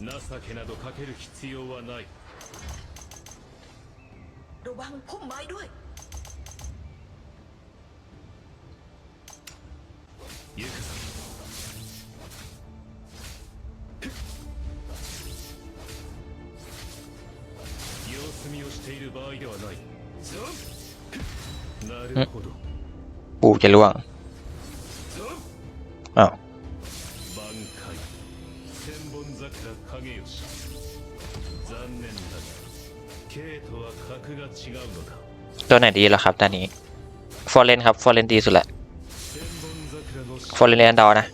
情けなどかける必要はない ระวังพุ่มไม้ด้วย 行くぞ様子見をしている場合ではないなるほど ปูจะล่วงอ้าว 挽回千 本桜影吉残念だが K とは格が違うのだ ตัวไหนดีล่ะครับตอนนี้ฟอร์เรนครับฟอร์เรนดีสุดแหละ 千本桜の ฟอร์เรนเรียนดอนะ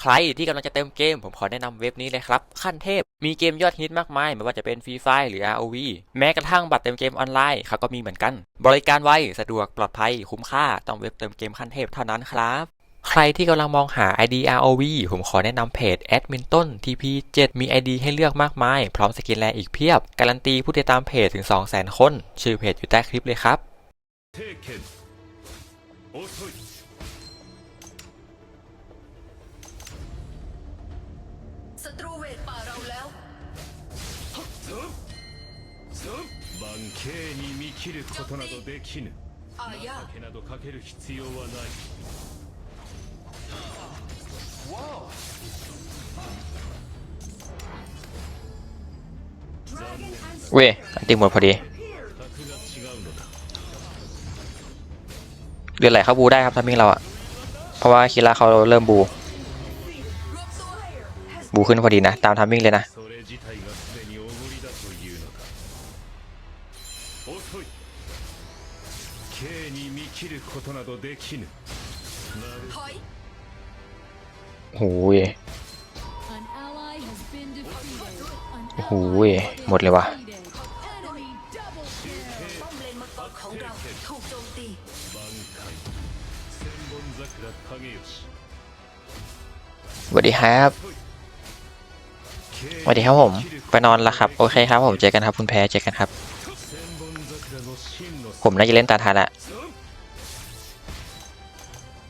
ใครที่กำลังจะเติมเกม ผมขอแนะนำเว็บนี้เลยครับ ขั้นเทพ มีเกมยอดฮิตมากมาย ไม่ว่าจะเป็นฟรีไฟหรือ ROV แม้กระทั่งบัตรเติมเกมออนไลน์เขาก็มีเหมือนกัน บริการไวสะดวกปลอดภัยคุ้มค่าต้องเว็บเติมเกมขั้นเทพเท่านั้นครับใครที่กำลังมองหา ID ROV ผมขอแนะนำเพจแอดมินต้น TP7 มี ID ให้เลือกมากมาย พร้อมสกินแลอีกเพียบ การันตีผู้ติดตามเพจถึง 200,000 คน ชื่อเพจอยู่ใต้คลิปเลยครับ 万慶に見切ることなどできぬ อายา 情けなどかける必要はない เว้ยอันติหมดพอดี 格が違うのだ เดือนไหลเข้าบูได้ครับทัมมิ่งเราอะเพราะว่าคีราเขาเริ่มบู บูขึ้นพอดีนะ ตามทัมมิ่งเลยนะ に見切ることなどできぬはいโอ้ยโอ้ยหมดเลยวะสวัสดีครับสวัสดีครับผม ไปนอนละครับ โอเคครับผม เจอกันครับ คุณแพ้เจอกันครับ ผมน่าจะเล่นตาทานละ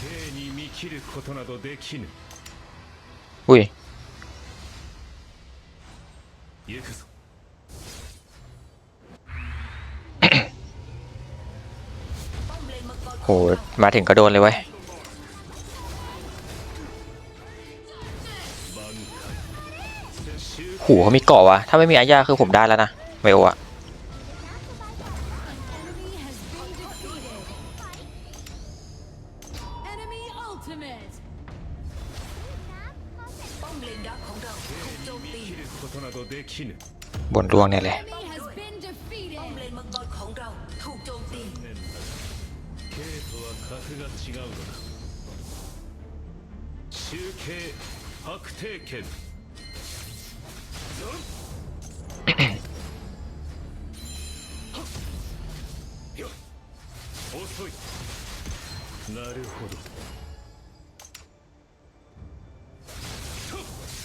慶に見切ることなどできぬ อุ้ย 行くぞ ป้อมเลนมังกรข โห องเรา มาถึงก็โดนเลยเว้ย 挽回集 หูเขามีเกาะวะ ถ้าไม่มีอาญาคือผมได้แล้วนะเวโออะ ultimate. ป้อมเลนดักของเราถูกโจมตี 切ることなどできぬ บนดวงเนี่ยเลย Enemy has been ป้อม defeated. เลนมังกรของเราถูกโจมตี 慶とは格が違うのだ集計白帝拳遅いなるほど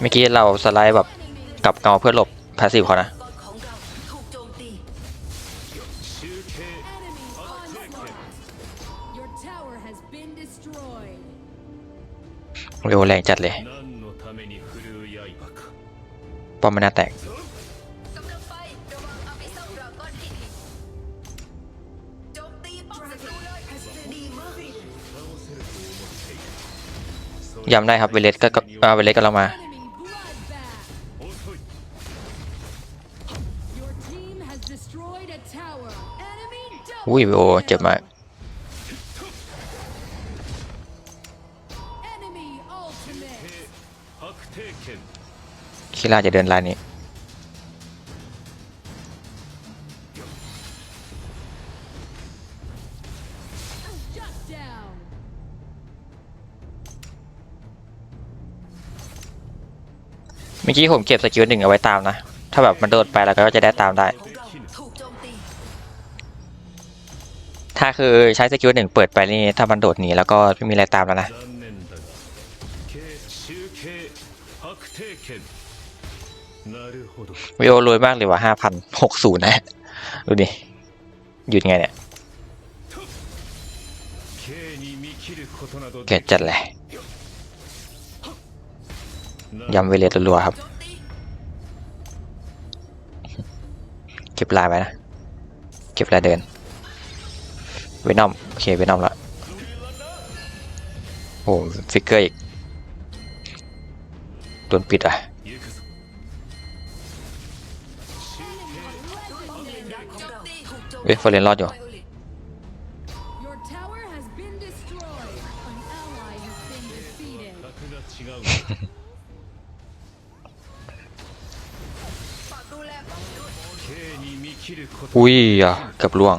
เมื่อกี้เราสไลด์แบบกลับเงาเพื่อหลบพาสซีฟเขานะ เร็วแรงจัดเลย ปอมมันน่าแตก ย้ำได้ครับ เวเลสก็เวเลสก็เรามา อุ้ยโอเจ็บมากคิราจะเดินลายนี้เมื่อกี้ผมเก็บสกิลหนึ่งเอาไว้ตามนะ ถ้าแบบมันโดดไปแล้วก็จะได้ตามได้ ถ้าคือใช้สกิลหนึ่งเปิดไปนี่ถ้ามันโดดหนีแล้วก็ไม่มีอะไรตามแล้วนะวิโอรวยมากเลยว่ะห้าพันหกศูนย์นะดูดิ หยุดไงเนี่ยเกตจัดเลยยำเวเลตรัวครับ เก็บลายไปนะ เก็บลายเดิน เวนอมโอเคเวนอมละโอ้ฟิกเกอร์อีกโดนปิดอะเวฟอร์เรนรอดอยู่อุ้ยอะกับล่วง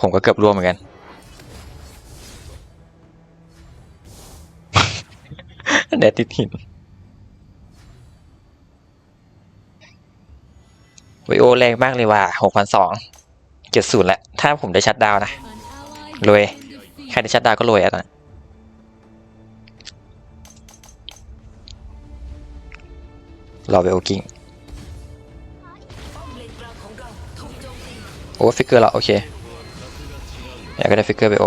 ผมก็เกือบล่วงเหมือนกัน แดดติดหินวิโอแรงมากเลยว่ะหกพันสองเจ็ดศูนย์แล้วถ้าผมได้ชัดดาวนะรวยใครได้ชัดดาวก็รวยอะตอนนั้นรอวลกิ้งป้อกลางโอ้ฟิกเกอร์ล้วโอเค อยากได้ฟิกเกอร์ไปโอ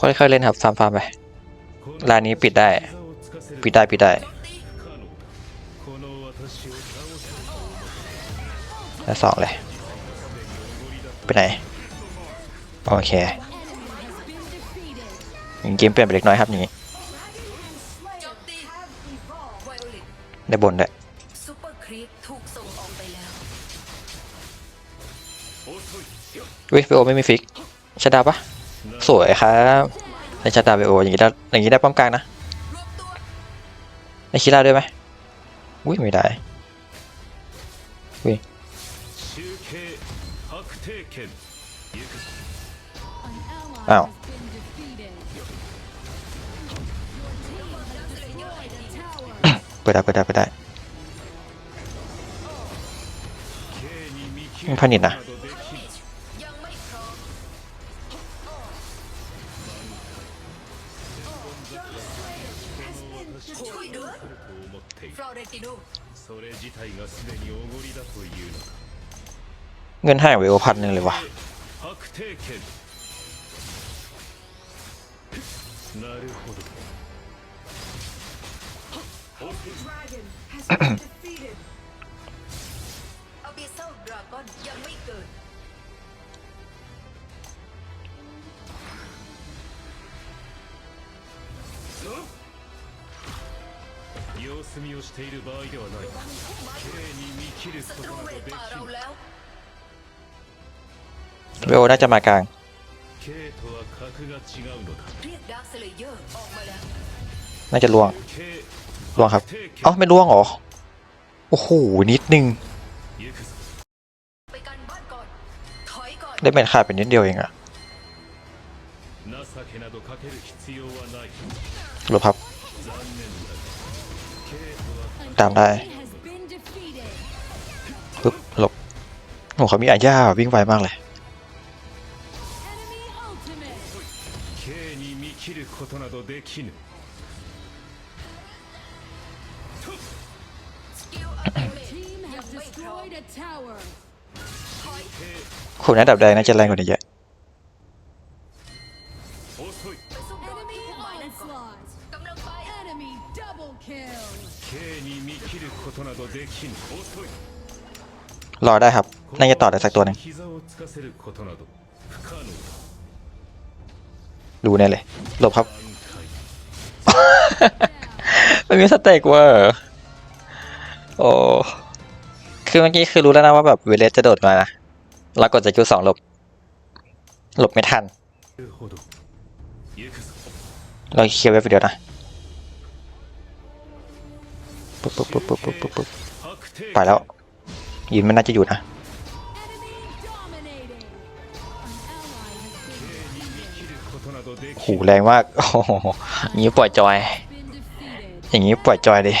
ค่อยๆเล่นครับฟาร์มฟาร์มไปลานี้ปิดได้ ปิดได้ปิดได้แล้วสองเลย ไปไหน โอเคเกมเปลี่ยนไปเล็กน้อยครับนี้ ได้บนด้วย วิเบโอไม่มีฟิกชาดาปะสวยครับในชาดาเบโออย่างนี้ได้อย่างนี้ได้ป้อมกลางนะในคิราด้วยไหมอุ้ยไม่ได้อุ้ยอาวเปิดได้เปิดได้เปิดได้ผ่านิดนะ เงินให้เวโอพันหนึ่งเลยว่ะ 白帝剣なるほど อบิเซลดราก้อนยังไม่เกิด 様子見をしている場合ではない K に見切る ศั こ ต と รู な เว ど ท でき ป่า เวลน่าจะมากลางน่าจะล่วงล่วงครับเอ้าไม่ล่วงหรอโอ้โหนิดนึงได้เป็นขาดเป็นนิดเดียวเองอะหลบครับ ตามได้ปึ๊บหลบโอ้เขามีอาญาวิ่งไวมากเลย K に見切ることなどできぬ สกิลอัลติเมท Team ยั has งไม่พร้อม destroyed a tower. ถอย คุณระดับแดงน่าจะแรงกว่านี้เยอะ 遅い ไปสู้รอ Enemy ที่พุ่มไม้นั่นก่อน onslaught. กำลังไป Enemy double kill. K に見切るこ ことなどできぬ遅い รอได้ครับ น่าจะต่อได้สักตัวหนึ่ง ดูแน่เลยหลบครับ มันมีสเต็กว่ะโอ้คือเมื่อกี้คือรู้แล้วนะว่าแบบเวเลสจะโดดมานะเรากดจะคิวสองหลบ หลบไม่ทัน เราเคลียร์เว็บเดียวนะปุ๊บปุ๊บปุ๊บปุ๊บปุ๊บปุ๊บไปแล้วยืนไม่น่าจะอยู่นะ หูแรงมากโอ้โหอย่างนี้ปล่อยจอย อย่างนี้ปล่อยจอยดิ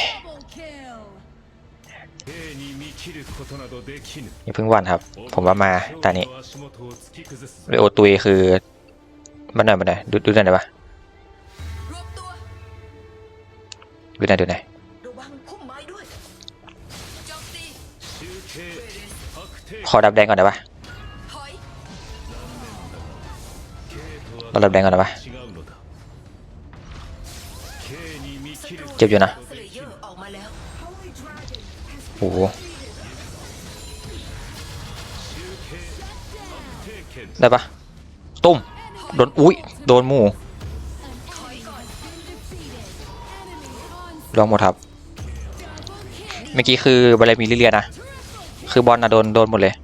อยังเพิ่งวันครับ ผมว่ามาแต่นี้เรโอตุยคือมันหน่อยมันหน่อยดูดูหน่อยได้ปะดูหน่อยดูหน่อยขอดับแดงก่อนได้ปะ เราเล็บแดงก่อนนะปะเจ็บอยู่นะโอ้โหได้ปะตุ้มโดนอุ้ยโดนหมูลองหมดครับ เมื่อกี้คือบาเลมีเรื่อยๆนะ คือบอลนะโดนโดนหมดเลย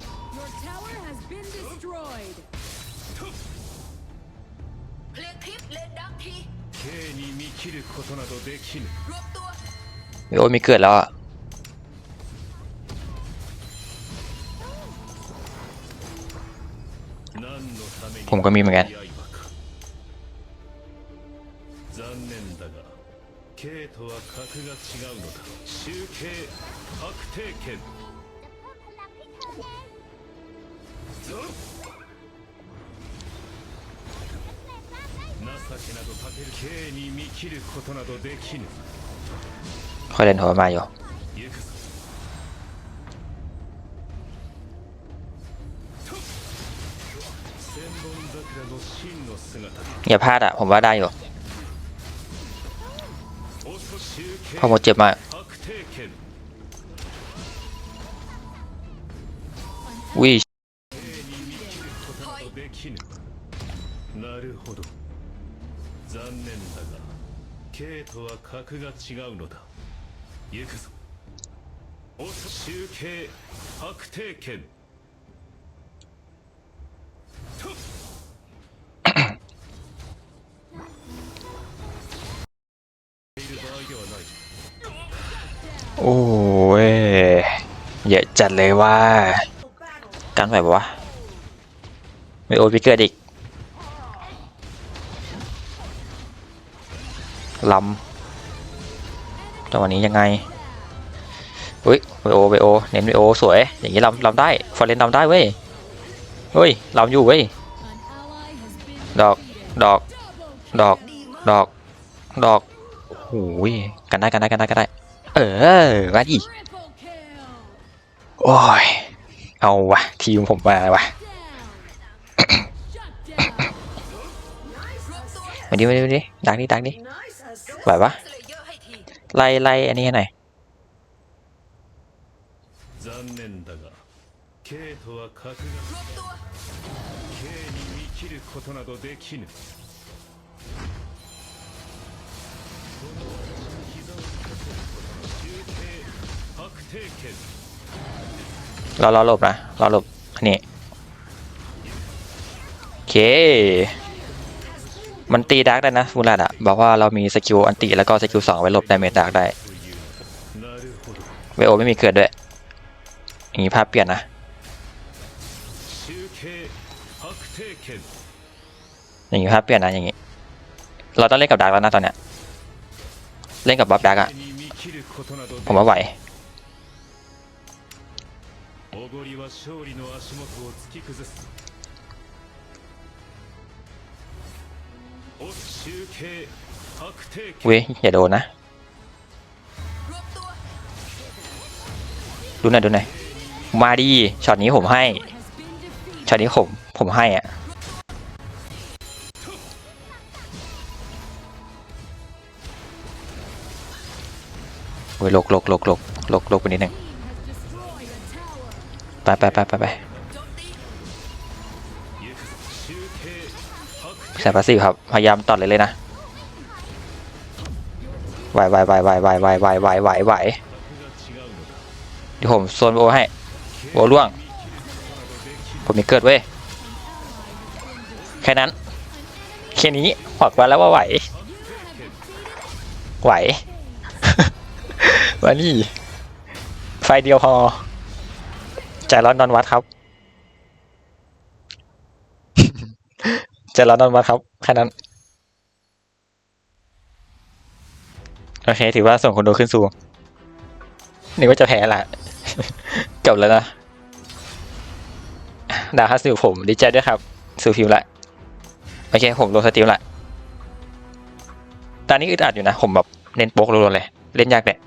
K に見切ることなどできぬ รวมตัว โอ้ยมีเกิดแล้วอ่ะ 何のために ผมก็มีเหมือนกัน 刃か残念だが K とは格が違うのだ集計白帝拳 ぞ情けなど立てる K に見切ることなどできぬ ค่อยเล่นหัวมาอยู่ 行くぞ千本桜の真の姿 อย่าพลาดอ่ะ ผมว่าได้อยู่ 遅集計 เพอหมดเจ็บมาก 白帝拳 อุ้ย K に見切ることなどできぬなるほど 残念だが K とは格が違うのだ行くぞ遅集計白帝拳とっいる場合ではない โอ้ยเยอะจัดเลยว่า กันไหวปะวะ ไม่โอพิเกิดอีก ลำจังหวะนี้ยังไงอุ้ยไวโอไวโอเน้นไวโอสวย อย่างนี้ลำลำได้ฟอร์เรนลำได้เว้ยเฮ้ยลำอยู่เว้ย An ally has been ดอก defeated. ดอก Double ดอกดอกดอกโอ้ยกันได้กันได้กันได้กันได้ เออมาดิ triple kill. โอ้ยเอาวะทีมผมมาวะ Down. Shut down. มาดิมาดิมาดิดักดิดักดิ ไหวปะไล่ไล่อันนี้หน่อยเราเราหลบนะเราหลบอันนี้โอเค มันตีดักได้นะฟูรัดอะบอกว่าเรามีสกิลอันติแล้วก็สกิลสองไว้หลบดาเมจดักได้ なるほど เวโอไม่มีเกิดด้วย อย่างนี้ภาพเปลี่ยนนะ 集計白帝拳 อย่างนี้ภาพเปลี่ยนนะอย่างนี้ เราต้องเล่นกับดักแล้วนะตอนเนี้ย เล่นกับบัฟดักอะ に見切ることなど ผมว่าไหว おごりは勝利の足元を突き崩す เว้ยอย่าโดนนะ ดูหน่อยดูหน่อยมาดีช็อตนี้ผมให้ช็อตนี้ผมผมให้อะเว้ยหลกหลกหลกหลกหลกหลกไปนิดหนึ่งไปไปไปไปไป แสบพาสซีฟครับ พยายามตัดเลยเลยนะไหวไหวไหวไหวไหวไหวไหวไหวไหวไหวเดี๋ยวผมโซนโบให้โบล่วง ผมมีเกิดเว้ย แค่นั้น แค่นี้บอกมาแล้วว่าไหว ไหวมานนี้ไฟเดียวพอใจร้อนนอนวัดครับ ใจร้อนนอนวัดครับแค่นั้น โอเค ถือว่าส่งคนดูขึ้นสูงนึกว่าจะแพ้ละจบแล้วนะ ดาวฮัสซิลผมดีใจด้วยครับ สูฟิวละโอเค ผมลงสติลละตอนนี้อึดอัดอยู่นะ ผมแบบเน้นโป๊กรัวๆเลย เล่นยากแหละ